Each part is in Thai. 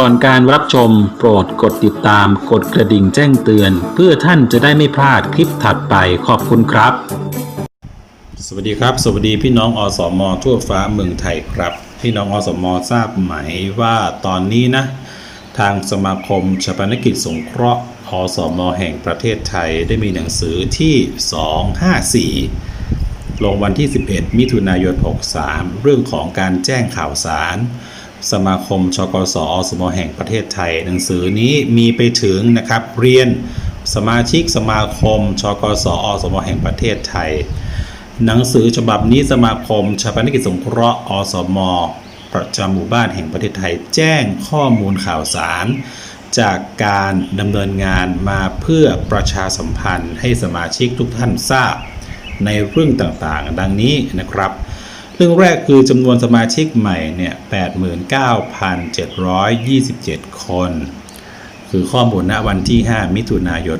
ก่อนการรับชมโปรดกดติดตามกดกระดิ่งแจ้งเตือน เพื่อท่านจะได้ไม่พลาดคลิปถัดไปขอบคุณครับ สวัสดีครับ สวัสดีพี่น้องอสม ทั่วฟ้าเมืองไทยครับ พี่น้องอสมทราบไหมว่าตอนนี้นะ ทางสมาคมชาปนกิจสงเคราะห์อสม แห่งประเทศไทยได้มีหนังสือที่ 254 ลงวันที่ 11 มิถุนายน 63 เรื่องของการแจ้งข่าวสาร สมาคมชกสอสมแห่งประเทศไทย หนังสือนี้มีไปถึงนะครับเรียนสมาชิกสมาคมชกสอสมแห่งประเทศไทย หนังสือฉบับนี้สมาคมชาปนกิจสงเคราะห์อสม ประจำหมู่บ้านแห่งประเทศไทย แจ้งข้อมูลข่าวสาร จากการดำเนินงานมาเพื่อประชาสัมพันธ์ให้สมาชิกทุกท่านทราบ ในเรื่องต่างๆ ดังนี้นะครับ เรื่องแรกคือจำนวนสมาชิกใหม่เนี่ย89,727 คน คือข้อมูลณวันที่ 5 มิถุนายน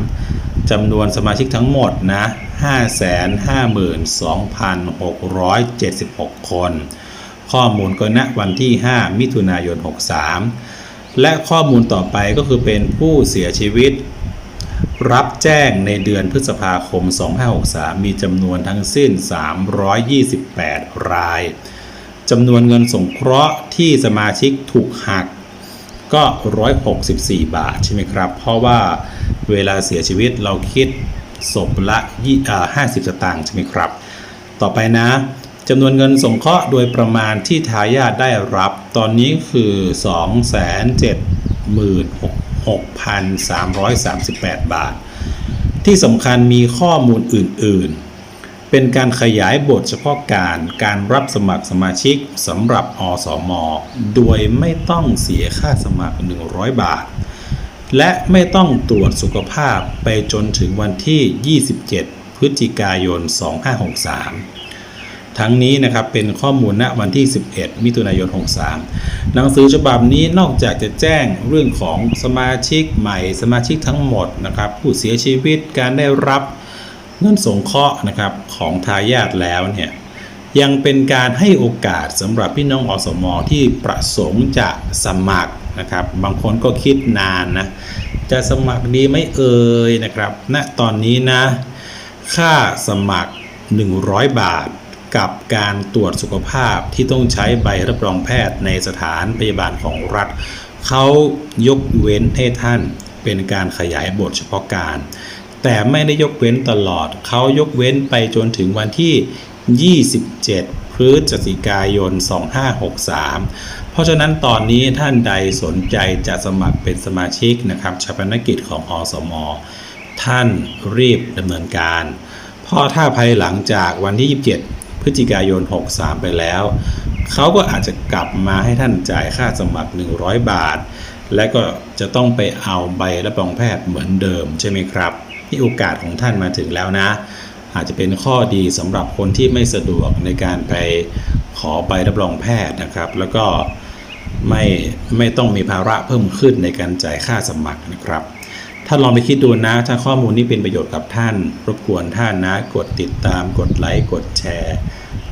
63จำนวนสมาชิกทั้งหมดนะ 552,676 คน ข้อมูลก็ณวันที่ 5 มิถุนายน 63 และข้อมูลต่อไปก็คือเป็นผู้เสียชีวิต รับแจ้งในเดือนพฤษภาคม 2563 มีจำนวนทั้งสิ้น 328 รายจำนวนเงินสงเคราะห์ที่สมาชิกถูกหักก็ 164 บาทใช่ไหมครับ เพราะว่าเวลาเสียชีวิตเราคิดศพละ50 สตางค์ใช่ไหมครับ ต่อไปนะจำนวนเงินสงเคราะห์โดยประมาณที่ทายาทได้รับ ตอนนี้คือ 270,000 6,338 บาท ที่สำคัญมีข้อมูลอื่น ๆ เป็นการขยายบทเฉพาะการการรับสมัครสมาชิกสำหรับอสม โดยไม่ต้องเสียค่าสมัคร 100 บาท และไม่ต้องตรวจสุขภาพไปจนถึงวันที่ 27 พฤศจิกายน 2563 ทั้งนี้นะครับเป็นข้อมูลณวันที่ 11 มิถุนายน 63 หนังสือฉบับนี้นอกจากจะแจ้งเรื่องของสมาชิกใหม่ สมาชิกทั้งหมดนะครับผู้เสียชีวิตการได้รับเงินสงเคราะห์นะครับของทายาทแล้วเนี่ยยังเป็นการให้โอกาสสำหรับพี่น้องอสมอที่ประสงค์จะสมัครนะครับ บางคนก็คิดนานนะ จะสมัครดีไหม่เอ่ยนะครับณตอนนี้นะ ค่าสมัคร 100 บาท กับการตรวจสุขภาพที่ต้องใช้ใบรับรองแพทย์ในสถานพยาบาลของรัฐ เขายกเว้นให้ท่านเป็นการขยายบทเฉพาะการ แต่ไม่ได้ยกเว้นตลอด เขายกเว้นไปจนถึงวันที่ 27 พฤศจิกายน 2563 เพราะฉะนั้นตอนนี้ท่านใดสนใจจะสมัครเป็นสมาชิกนะครับชาปนกิจของอสม ท่านรีบดำเนินการ เพราะถ้าภายหลังจากวันที่ 27 พฤศจิกายน 63 ไปแล้ว เขาก็อาจจะกลับมาให้ท่านจ่ายค่าสมัคร 100 บาท และก็จะต้องไปเอาใบรับรองแพทย์เหมือนเดิมใช่ไหมครับที่โอกาสของท่านมาถึงแล้วนะ อาจจะเป็นข้อดีสำหรับคนที่ไม่สะดวกในการไปขอใบรับรองแพทย์นะครับ แล้วก็ไม่ไม่ต้องมีภาระเพิ่มขึ้นในการจ่ายค่าสมัครนะครับ ถ้าลองไปคิดดูนะ ถ้าข้อมูลนี้เป็นประโยชน์กับท่าน รบกวนท่านนะ กดติดตาม กดไลค์ กดแชร์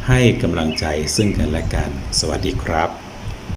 ให้กำลังใจซึ่งกันและกัน สวัสดีครับ